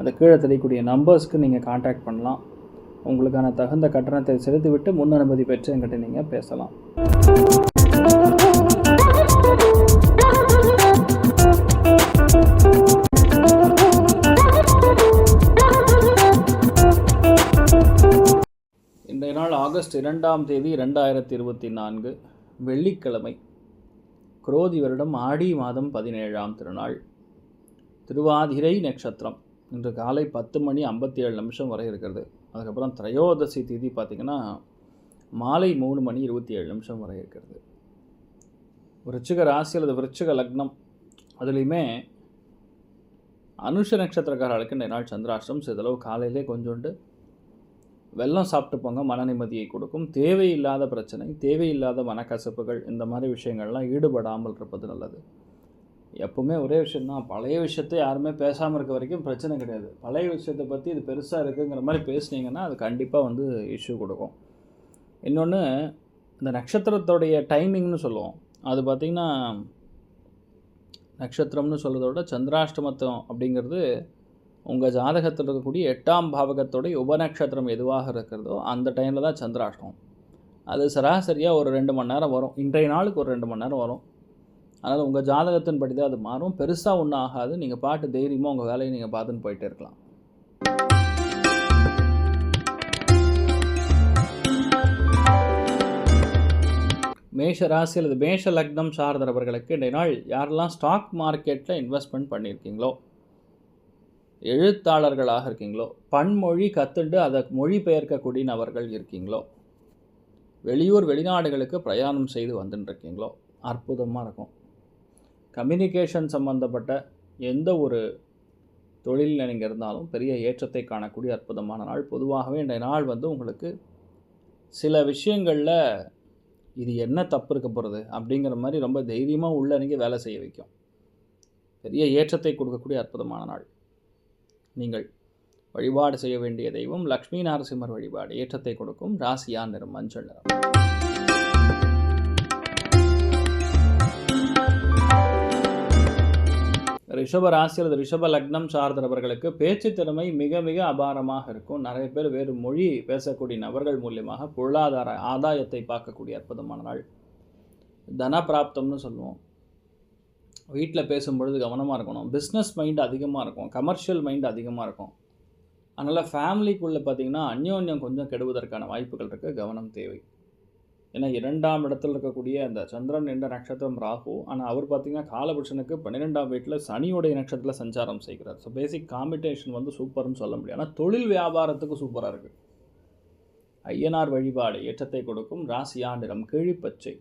அந்த கீழே தெரியக்கூடிய நம்பர்ஸ்க்கு நீங்கள் காண்டாக்ட் பண்ணலாம். உங்களுக்கான தகுந்த கட்டணத்தை செலுத்திவிட்டு முன் அனுமதி பெற்று என்கிட்ட நீங்கள் பேசலாம். இன்றைய நாள் ஆகஸ்ட் இரண்டாம் தேதி ரெண்டாயிரத்தி இருபத்தி நான்கு வெள்ளிக்கிழமை குரோதி வருடம் ஆடி மாதம் பதினேழாம் திருநாள். திருவாதிரை நட்சத்திரம். இன்று காலை பத்து மணி ஐம்பத்தி ஏழு நிமிஷம் வரை இருக்கிறது. அதுக்கப்புறம் திரையோதசி திதி பார்த்திங்கன்னா மாலை மூணு மணி இருபத்தி ஏழு நிமிஷம் வரை இருக்கிறது. விருச்சிக ராசி அல்லது விருச்சிக லக்னம் அதுலேயுமே அனுஷ நட்சத்திரக்காரர்களுக்கு இந்த நாள் சந்திராஷ்டம் சிதளவு காலையிலே கொஞ்சோண்டு வெள்ளம் சாப்பிட்டு போங்க மன நிம்மதியை கொடுக்கும். தேவையில்லாத பிரச்சனை தேவையில்லாத மனக்கசப்புகள் இந்த மாதிரி விஷயங்கள்லாம் ஈடுபடாமல் இருப்பது நல்லது. எப்பவுமே ஒரே விஷயந்தான் பழைய விஷயத்தை யாருமே பேசாமல் இருக்க வரைக்கும் பிரச்சனை கிடையாது. பழைய விஷயத்தை பற்றி இது பெருசாக இருக்குங்கிற மாதிரி பேசுனீங்கன்னா அது கண்டிப்பாக வந்து இஷ்யூ கொடுக்கும். இன்னொன்று இந்த நட்சத்திரத்தோடைய டைமிங்னு சொல்லுவோம். அது பார்த்திங்கன்னா நட்சத்திரம்னு சொல்கிறத விட சந்திராஷ்டமத்தம் அப்படிங்கிறது உங்கள் ஜாதகத்தில் இருக்கக்கூடிய எட்டாம் பாவகத்தோடைய உபநட்சத்திரம் எதுவாக இருக்கிறதோ அந்த டைமில் தான் சந்திராஷ்டமம். அது சராசரியாக ஒரு ரெண்டு மணி நேரம் வரும். இன்றைய நாளுக்கு ஒரு ரெண்டு மணி நேரம் வரும். அதனால் உங்கள் ஜாதகத்தின் படி தான் அது மாறும். பெருசாக ஒன்றும் ஆகாது. நீங்கள் பாட்டு தைரியமாக உங்கள் வேலையை நீங்கள் பார்த்துன்னு போயிட்டே இருக்கலாம். மேஷ ராசி அல்லது மேஷ லக்னம் சார்ந்தவர்களுக்கு இன்றைய நாள் யாரெல்லாம் ஸ்டாக் மார்க்கெட்டில் இன்வெஸ்ட்மெண்ட் பண்ணியிருக்கீங்களோ எழுத்தாளர்களாக இருக்கீங்களோ பன்மொழி கற்றுண்டு அதை மொழிபெயர்க்கக்கூடிய நபர்கள் இருக்கீங்களோ வெளியூர் வெளிநாடுகளுக்கு பிரயாணம் செய்து வந்துட்டுருக்கீங்களோ அற்புதமாக இருக்கும். கம்யூனிகேஷன் சம்மந்தப்பட்ட எந்த ஒரு தொழிலில் நீங்கள் இருந்தாலும் பெரிய ஏற்றத்தை காணக்கூடிய அற்புதமான நாள். பொதுவாகவே இந்த நாள் வந்து உங்களுக்கு சில விஷயங்களில் இது என்ன தப்பு இருக்க போகிறது அப்படிங்கிற மாதிரி ரொம்ப தைரியமாக உள்ளே நீங்கள் வேலை செய்ய வைக்கும். பெரிய ஏற்றத்தை கொடுக்கக்கூடிய அற்புதமான நாள். நீங்கள் வழிபாடு செய்ய வேண்டிய தெய்வம் லக்ஷ்மி நரசிம்மர் வழிபாடு. ஏற்றத்தை கொடுக்கும் ராசியா நிறம் மஞ்சள் நிறம். ரிஷப ராசி அல்லது ரிஷப லக்னம் சார்ந்தவர்களுக்கு பேச்சு திறமை மிக மிக அபாரமாக இருக்கும். நிறைய பேர் வேறு மொழி பேசக்கூடிய நபர்கள் மூலியமாக பொருளாதார ஆதாயத்தை பார்க்கக்கூடிய அற்புதமான நாள். தன பிராப்தம்னு சொல்லுவோம் வீட்டில் பேசும்பொழுது கவனமாக இருக்கணும். பிஸ்னஸ் மைண்ட் அதிகமாக இருக்கும். கமர்ஷியல் மைண்ட் அதிகமாக இருக்கும். அதனால் ஃபேமிலிக்குள்ளே பார்த்திங்கன்னா அந்யோன்யம் கொஞ்சம் கெடுவதற்கான வாய்ப்புகள் இருக்குது கவனம் தேவை. ஏன்னா இரண்டாம் இடத்தில் இருக்கக்கூடிய அந்த சந்திரன் என்ற நட்சத்திரம் ராகு. ஆனால் அவர் பார்த்திங்கன்னா காலபுருஷனுக்கு பன்னிரெண்டாம் வீட்டில் சனியுடைய நட்சத்திரத்தில் சஞ்சாரம் செய்கிறார். ஸோ பேசிக் காம்பினேஷன் வந்து சூப்பர்னு சொல்ல முடியும். ஆனால் தொழில் வியாபாரத்துக்கு சூப்பராக இருக்குது ஐயனார் வழிபாடு ஏற்றத்தை கொடுக்கும். ராசியா நிறம் கிழிப்பச்சை.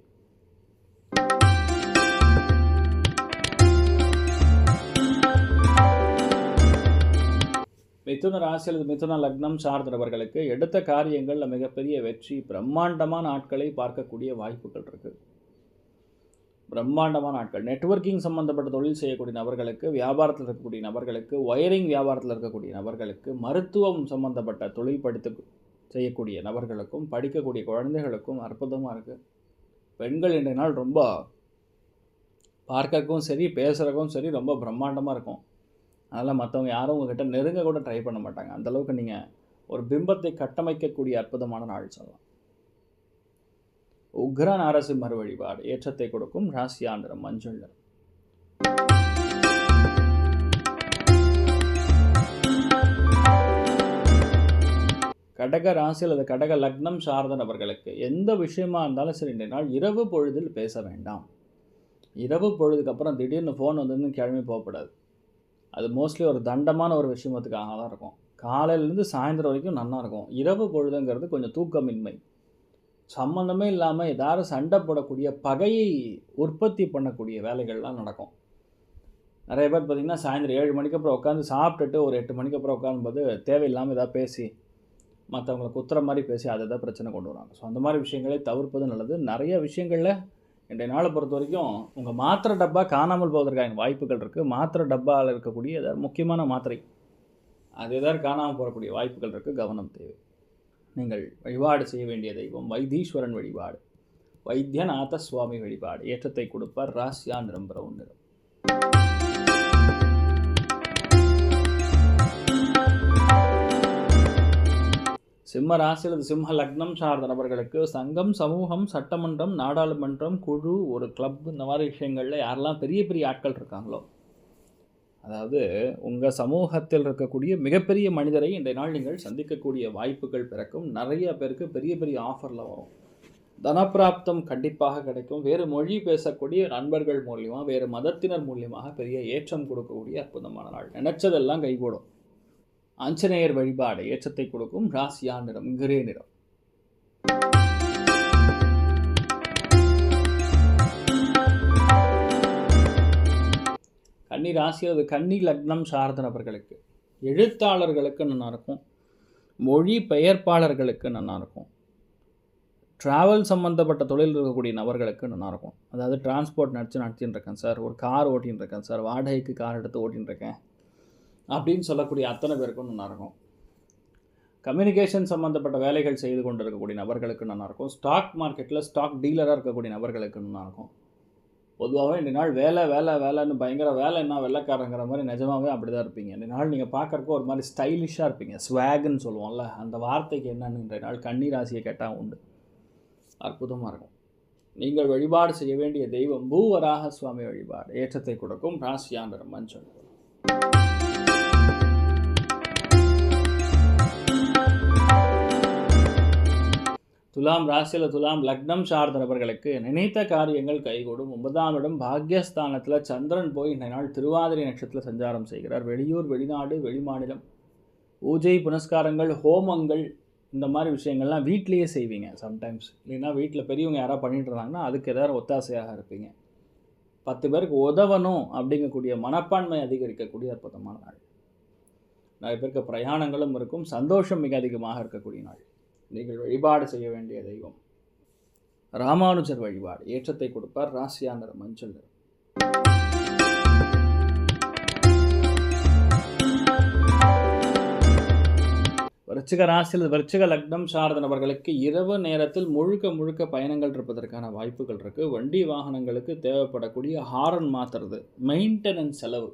மிதுன ராசி அல்லது மிதுன லக்னம் சார்ந்தவர்களுக்கு எடுத்த காரியங்களில் மிகப்பெரிய வெற்றி பிரம்மாண்டமான ஆட்களை பார்க்கக்கூடிய வாய்ப்புகள் இருக்குது பிரம்மாண்டமான ஆட்கள் நெட்ஒர்க்கிங் சம்மந்தப்பட்ட தொழில் செய்யக்கூடிய நபர்களுக்கு வியாபாரத்தில் இருக்கக்கூடிய நபர்களுக்கு ஒயரிங் வியாபாரத்தில் இருக்கக்கூடிய நபர்களுக்கு மருத்துவம் சம்மந்தப்பட்ட தொழில் படித்து செய்யக்கூடிய நபர்களுக்கும் படிக்கக்கூடிய குழந்தைகளுக்கும் அற்புதமாக இருக்குது பெண்கள் இன்றைய நாள் ரொம்ப பார்க்கறக்கும் சரி பேசுகிறக்கும் சரி ரொம்ப பிரம்மாண்டமாக இருக்கும். அதனால் மற்றவங்க யாரும் உங்ககிட்ட நெருங்க கூட ட்ரை பண்ண மாட்டாங்க. அந்தளவுக்கு நீங்கள் ஒரு பிம்பத்தை கட்டமைக்கக்கூடிய அற்புதமான நாள் சொல்லலாம். உக்ர நாரசிம்மர் வழிபாடு ஏற்றத்தை கொடுக்கும் ராசியாந்திரம் மஞ்சள் நிறம். கடக ராசி அல்லது கடக லக்னம் சார்ந்த நபர்களுக்கு எந்த விஷயமா இருந்தாலும் சரி இந்த நாள் இரவு பொழுதில் பேச வேண்டாம். இரவு பொழுதுக்கு அப்புறம் திடீர்னு ஃபோன் வந்து கிளம்பி போகக்கூடாது. அது மோஸ்ட்லி ஒரு தண்டமான ஒரு விஷயத்துக்காக தான் இருக்கும். காலையிலேருந்து சாயந்தரம் வரைக்கும் நல்லா இருக்கும். இரவு பொழுதுங்கிறது கொஞ்சம் தூக்கமின்மை. சம்மந்தமே இல்லாமல் ஏதாவது சண்டை போடக்கூடிய பகையை உற்பத்தி பண்ணக்கூடிய வேலைகள்லாம் நடக்கும். நிறைய பேர் பார்த்திங்கன்னா சாயந்தரம் ஏழு மணிக்கு அப்புறம் உட்காந்து சாப்பிட்டுட்டு ஒரு எட்டு மணிக்கு அப்புறம் உட்காரும்போது தேவையில்லாமல் ஏதாவது பேசி மற்றவங்களை குத்துற மாதிரி பேசி அதை தான் பிரச்சனை கொண்டு வராங்க ஸோ அந்த மாதிரி விஷயங்களை தவிர்ப்பது நல்லது. நிறைய விஷயங்களில் இன்றைய நாளை பொறுத்த வரைக்கும் உங்கள் மாத்திரை டப்பா காணாமல் போவதற்கான வாய்ப்புகள் இருக்குது மாத்திரை டப்பாவில் இருக்கக்கூடிய ஏதாவது முக்கியமான மாத்திரை அது ஏதாவது காணாமல் போகக்கூடிய வாய்ப்புகள் இருக்குது கவனம் தேவை. நீங்கள் வழிபாடு செய்ய வேண்டிய தெய்வம் வைத்தீஸ்வரன் வழிபாடு. வைத்தியநாத சுவாமி வழிபாடு. ஏற்றத்தை கொடுப்பார். ராசியா நிரம்புற ஒன்று சிம்ம ராசி அல்லது சிம்ம லக்னம் சார்ந்த நபர்களுக்கு சங்கம் சமூகம் சட்டமன்றம் நாடாளுமன்றம் குழு ஒரு கிளப் இந்த மாதிரி விஷயங்களில் யாரெல்லாம் பெரிய பெரிய ஆட்கள் இருக்காங்களோ அதாவது உங்கள் சமூகத்தில் இருக்கக்கூடிய மிகப்பெரிய மனிதரை இந்த நாள் நீங்கள் சந்திக்கக்கூடிய வாய்ப்புகள் பிறக்கும். நிறைய பேருக்கு பெரிய பெரிய ஆஃபரில் வரும். தனப்பிராப்தம் கண்டிப்பாக கிடைக்கும். வேறு மொழி பேசக்கூடிய நண்பர்கள் மூலியமாக வேறு மதத்தினர் மூலியமாக பெரிய ஏற்றம் கொடுக்கக்கூடிய அற்புதமான நாள். நினைச்சதெல்லாம் கைகூடும். ஆஞ்சநேயர் வழிபாடு ஏற்றத்தை கொடுக்கும் ராசியா நிறம் கிரே நிறம். கன்னி ராசி அது கன்னி லக்னம் சார்ந்த நபர்களுக்கு எழுத்தாளர்களுக்கு நல்லா இருக்கும். மொழி பெயர்ப்பாளர்களுக்கு நல்லா இருக்கும். ட்ராவல் சம்மந்தப்பட்ட தொழில் இருக்கக்கூடிய நபர்களுக்கு நல்லா இருக்கும். அதாவது டிரான்ஸ்போர்ட் நடிச்சு நடத்தின்னு இருக்கேன் சார். ஒரு கார் ஓட்டின்னு இருக்கேன் சார். வாடகைக்கு கார் எடுத்து ஓட்டின்னு இருக்கேன். அப்படின்னு சொல்லக்கூடிய அத்தனை பேருக்கும் நல்லாயிருக்கும் கம்யூனிகேஷன் சம்மந்தப்பட்ட வேலைகள் செய்து கொண்டு இருக்கக்கூடிய நபர்களுக்கு நல்லாயிருக்கும் ஸ்டாக் மார்க்கெட்டில் ஸ்டாக் டீலராக இருக்கக்கூடிய நபர்களுக்கு நல்லாயிருக்கும் பொதுவாகவே இந்த நாள் வேலை வேலை வேலைன்னு பயங்கர வேலை என்ன வெள்ளைக்காரங்கிற மாதிரி நிஜமாகவே அப்படி தான் இருப்பீங்க. இந்த நாள் நீங்கள் பார்க்குறக்கு ஒரு மாதிரி ஸ்டைலிஷாக இருப்பீங்க. ஸ்வாகுன்னு சொல்லுவோம்ல அந்த வார்த்தைக்கு என்னன்னு இன்றைய நாள் கண்ணீர் ராசியை கேட்டால் உண்டு. அற்புதமாக இருக்கும். நீங்கள் வழிபாடு செய்ய வேண்டிய தெய்வம் பூவராக சுவாமி வழிபாடு. ஏற்றத்தை கொடுக்கும். ராசியாண்டர் மஞ்சள். துலாம் ராசியில் துலாம் லக்னம் சார்ந்தவர்களுக்கு நினைத்த காரியங்கள் கைகூடும். ஒன்பதாம் இடம் பாக்யஸ்தானத்தில் சந்திரன் போய் இந்த நாள் திருவாதிரை நட்சத்திரத்தில் சஞ்சாரம் செய்கிறார். வெளியூர் வெளிநாடு வெளிமாநிலம். பூஜை புனஸ்காரங்கள் ஹோமங்கள் இந்த மாதிரி விஷயங்கள்லாம் வீட்லேயே செய்வீங்க சம்டைம்ஸ் இல்லைன்னா வீட்டில் பெரியவங்க யாராவது பண்ணிட்டு இருந்தாங்கன்னா அதுக்கு ஏதாவது ஒத்தாசையாக இருப்பீங்க. பத்து பேருக்கு உதவணும் அப்படிங்கக்கூடிய மனப்பான்மை அதிகரிக்கக்கூடிய அற்புதமான நாள். நிறைய பேருக்கு பிரயாணங்களும் இருக்கும். சந்தோஷம் மிக அதிகமாக இருக்கக்கூடிய நாள். நீங்கள் வழிபாடு செய்ய வேண்டிய தெய்வம். ராமானுஜர் வழிபாடு. ஏற்றத்தை கொடுப்பார் ராசியாண்டர் மஞ்சள். நிறம் விருச்சிக ராசியில் விருச்சிக லக்னம் சார்ந்த நபர்களுக்கு இரவு நேரத்தில் முழுக்க முழுக்க பயணங்கள் இருப்பதற்கான வாய்ப்புகள் இருக்குது வண்டி வாகனங்களுக்கு தேவைப்படக்கூடிய ஹாரன் மாற்றுறது மெயின்டெனன்ஸ் செலவு.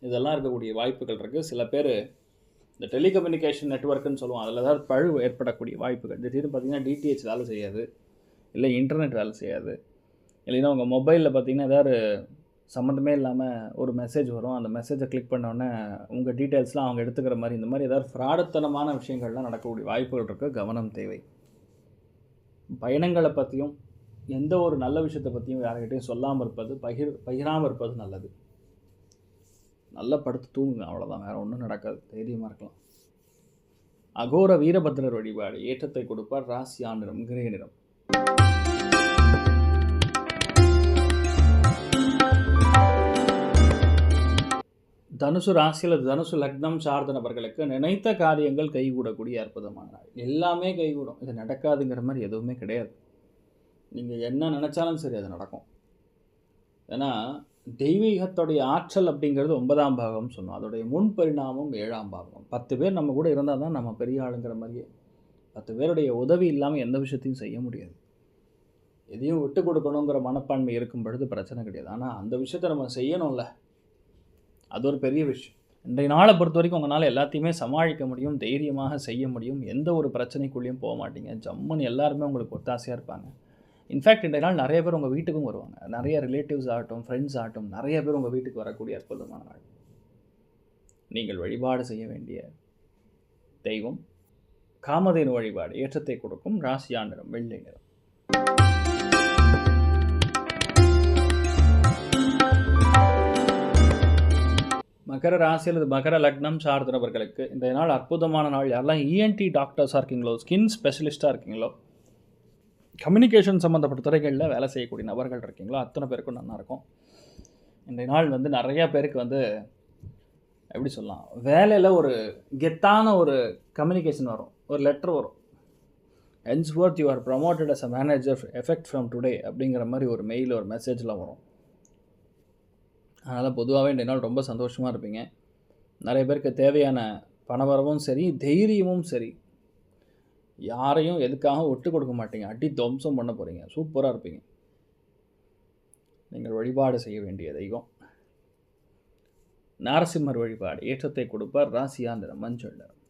இதெல்லாம் இருக்கக்கூடிய வாய்ப்புகள் இருக்குது சில பேர் இந்த டெலிகம்யூனிகேஷன் நெட்ஒர்க்குன்னு சொல்லுவோம் அதில் ஏதாவது பழுவு ஏற்படக்கூடிய வாய்ப்புகள். திடீர்னு பார்த்தீங்கன்னா டிடிஹெச் வேலை செய்யாது. இல்லை இன்டர்நெட் வேலை செய்யாது. இல்லைன்னா உங்கள் மொபைலில் பார்த்தீங்கன்னா ஏதாவது சம்மந்தமே இல்லாமல் ஒரு மெசேஜ் வரும். அந்த மெசேஜை கிளிக் பண்ணோடனே உங்கள் டீட்டெயில்ஸ்லாம் அவங்க எடுத்துக்கிற மாதிரி இந்த மாதிரி ஏதாவது ஃப்ராடத்தனமான விஷயங்கள்லாம் நடக்கக்கூடிய வாய்ப்புகள் இருக்க. கவனம் தேவை. பயணங்களை பற்றியும் எந்த ஒரு நல்ல விஷயத்தை பற்றியும் யார்கிட்டையும் சொல்லாமல் இருப்பது பகிர் பகிராமல் இருப்பது நல்லது. நல்லா படுத்து தூங்குங்க அவ்வளோதான் வேறு ஒன்றும் நடக்காது. தைரியமாக இருக்கலாம். அகோர வீரபத்ரர் வழிபாடு. ஏற்றத்தை கொடுப்பார் ராசியா நிறம் கிரே நிறம். தனுசு ராசியில் தனுசு லக்னம் சார்ந்த நபர்களுக்கு நினைத்த காரியங்கள் கைகூடக்கூடிய அற்புதமான நாள். எல்லாமே கைகூடும். இது நடக்காதுங்கிற மாதிரி எதுவுமே கிடையாது. நீங்கள் என்ன நினச்சாலும் சரி அது நடக்கும். ஏன்னா தெய்வீகத்துடைய ஆற்றல் அப்படிங்கிறது ஒன்பதாம் பாகம் சொன்னோம். அதோடைய முன் பரிணாமம் ஏழாம் பாகம். பத்து பேர் நம்ம கூட இருந்தால் தான் நம்ம பெரிய ஆளுங்கிற மாதிரியே. பத்து பேருடைய உதவி இல்லாமல் எந்த விஷயத்தையும் செய்ய முடியாது. எதையும் விட்டு கொடுக்கணுங்கிற மனப்பான்மை இருக்கும் பொழுது பிரச்சனை கிடையாது. ஆனால் அந்த விஷயத்தை நம்ம செய்யணும்ல. அது ஒரு பெரிய விஷயம். இன்றைய நாளை பொறுத்த வரைக்கும் உங்களால் எல்லாத்தையுமே சமாளிக்க முடியும் தைரியமாக செய்ய முடியும். எந்த ஒரு பிரச்சனைக்குள்ளேயும் போக மாட்டீங்க. ஜம்முன்னு எல்லாருமே உங்களுக்கு ஒத்தாசையாக இருப்பாங்க. இன்ஃபேக்ட் இந்த நாள் நிறைய பேர் உங்கள் வீட்டுக்கும் வருவாங்க. நிறைய ரிலேட்டிவ்ஸ் ஆகட்டும் ஃப்ரெண்ட்ஸ் ஆகட்டும் நிறைய பேர் உங்கள் வீட்டுக்கு வரக்கூடிய அற்புதமான நாள். நீங்கள் வழிபாடு செய்ய வேண்டிய தெய்வம் காமதேனு வழிபாடு ஏற்றத்தை கொடுக்கும் ராசியா நிறம் வெள்ளை நிறம். மகர ராசி அல்லது மகர லக்னம் சார்ந்த நபர்களுக்கு இந்த நாள் அற்புதமான நாள். யாரெல்லாம் இஎன்டி டாக்டர்ஸாக இருக்கீங்களோ ஸ்கின் ஸ்பெஷலிஸ்ட்டாக இருக்கீங்களோ கம்யூனிகேஷன் சம்மந்தப்பட்ட துறைகளில் வேலை செய்யக்கூடிய நபர்கள் இருக்கீங்களோ? அத்தனை பேருக்கும் நல்லா இருக்கும். இன்றைய நாள் வந்து நிறையா பேருக்கு வந்து எப்படி சொல்லலாம்? வேலையில் ஒரு கெத்தான ஒரு கம்யூனிகேஷன் வரும். ஒரு லெட்டர் வரும். Henceforth you are promoted as a manager effect from today அப்படிங்கிற மாதிரி ஒரு மெயில் ஒரு மெசேஜ்லாம் வரும். அதனால் பொதுவாகவே இன்றைய நாள் ரொம்ப சந்தோஷமாக இருப்பீங்க. நிறைய பேருக்கு தேவையான பணவரவும் சரி தைரியமும் சரி. யாரையும் எதுக்காக விட்டு கொடுக்க மாட்டீங்க? அடி துவம்சம் பண்ண போகிறீங்க சூப்பராக இருப்பீங்க. நீங்கள் வழிபாடு செய்ய வேண்டிய தெய்வம். நாரசிம்மர் வழிபாடு. ஏற்றத்தை கொடுப்பார் ராசியாந்திரம் மஞ்சள் நிறம்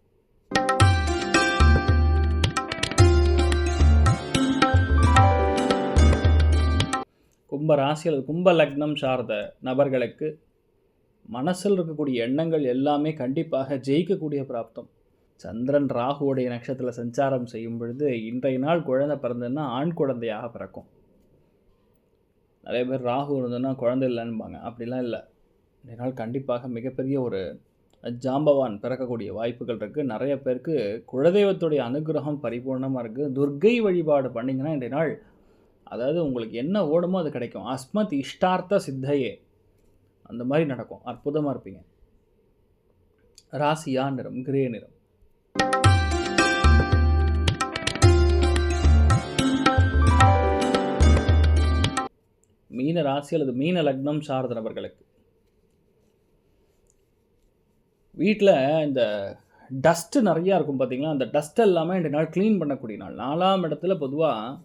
கும்ப ராசியில் கும்ப லக்னம் சார்ந்த நபர்களுக்கு மனசில் இருக்கக்கூடிய எண்ணங்கள் எல்லாமே கண்டிப்பாக ஜெயிக்கக்கூடிய பிராப்தம். சந்திரன் ராகுவுடைய நட்சத்திரத்தில் சஞ்சாரம் செய்யும் பொழுது இன்றைய நாள் குழந்தை பிறந்ததுன்னா ஆண் குழந்தையாக பிறக்கும். நிறைய பேர் ராகு இருந்ததுன்னா குழந்தை இல்லைன்னுபாங்க அப்படிலாம் இல்லை. இன்றைய நாள் கண்டிப்பாக மிகப்பெரிய ஒரு ஜாம்பவான் பிறக்கக்கூடிய வாய்ப்புகள் இருக்குது நிறைய பேருக்கு குலதெய்வத்துடைய அனுகிரகம் பரிபூர்ணமாக இருக்குது துர்க்கை வழிபாடு பண்ணிங்கன்னா இன்றைய நாள் அதாவது உங்களுக்கு என்ன ஓடுமோ அது கிடைக்கும். அஸ்மத் இஷ்டார்த்த சித்தையே. அந்த மாதிரி நடக்கும். அற்புதமாக இருப்பீங்க. ராசியா நிறம் கிரே நிறம். மீன ராசி அல்லது மீன லக்னம் சார்ந்த நபர்களுக்கு. வீட்டில் இந்த டஸ்ட்டு நிறையா இருக்கும் பார்த்தீங்களா அந்த டஸ்ட் எல்லாமே ரெண்டு நாள் க்ளீன் பண்ணக்கூடிய நாள். நாலாம் இடத்துல பொதுவாக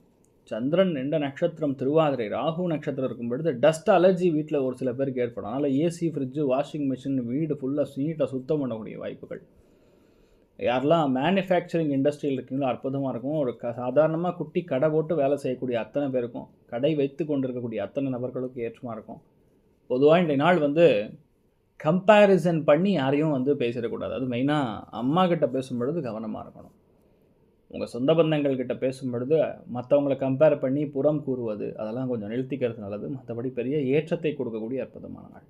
சந்திரன் எந்த நட்சத்திரம் திருவாதிரை ராகு நட்சத்திரம் இருக்கும் பொழுது டஸ்ட் அலர்ஜி வீட்டில் ஒரு சில பேருக்கு ஏற்படும். அதனால் ஏசி ஃப்ரிட்ஜு வாஷிங் மிஷின் வீடு ஃபுல்லாக நீட்டாக சுத்தம் பண்ணக்கூடிய வாய்ப்புகள். யாரெல்லாம் மேனுஃபேக்சரிங் இண்டஸ்ட்ரியில் இருக்கீங்களோ அற்புதமாக இருக்கும். ஒரு க சாதாரணமாக குட்டி கடை போட்டு வேலை செய்யக்கூடிய அத்தனை பேருக்கும் கடை வைத்து கொண்டிருக்கக்கூடிய அத்தனை நபர்களுக்கும் ஏற்றமாக இருக்கும். பொதுவாக இன்றைய நாள் வந்து கம்பேரிசன் பண்ணி யாரையும் வந்து பேசிடக்கூடாது. அது மெயினாக அம்மா கிட்ட பேசும்பொழுது கவனமாக இருக்கணும். உங்கள் சொந்த பந்தங்கள் கிட்டே பேசும்பொழுது மற்றவங்கள கம்பேர் பண்ணி புறம் கூறுவது அதெல்லாம் கொஞ்சம் நிறுத்திக்கிறது நல்லது. மற்றபடி பெரிய ஏற்றத்தை கொடுக்கக்கூடிய அற்புதமான நாள்.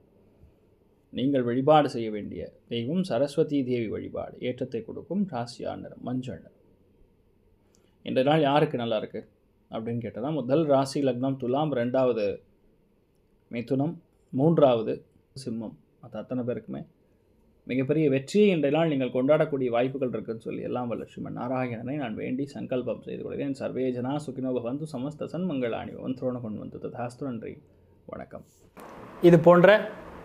நீங்கள் வழிபாடு செய்ய வேண்டிய தெய்வம் சரஸ்வதி தேவி வழிபாடு. ஏற்றத்தை கொடுக்கும் ராசியா நிறம் மஞ்சள் நிறம் நாள் யாருக்கு நல்லா இருக்குது அப்படின்னு கேட்டதான் முதல் ராசி லக்னம் துலாம் ரெண்டாவது மிதுனம் மூன்றாவது சிம்மம். அது அத்தனை பேருக்குமே மிகப்பெரிய வெற்றியை இன்றைய நாள் நீங்கள் கொண்டாடக்கூடிய வாய்ப்புகள் இருக்குன்னு சொல்லி எல்லாம் லட்சுமண் நாராயணனை நான் வேண்டி சங்கல்பம் செய்து கொள்கிறேன். சர்வேஜனா சுகினோ பவந்து சமஸ்த சன்மங்களாணி வந்தோன கொண்டு வந்து ததாஸ்து. நன்றி. வணக்கம். இது போன்ற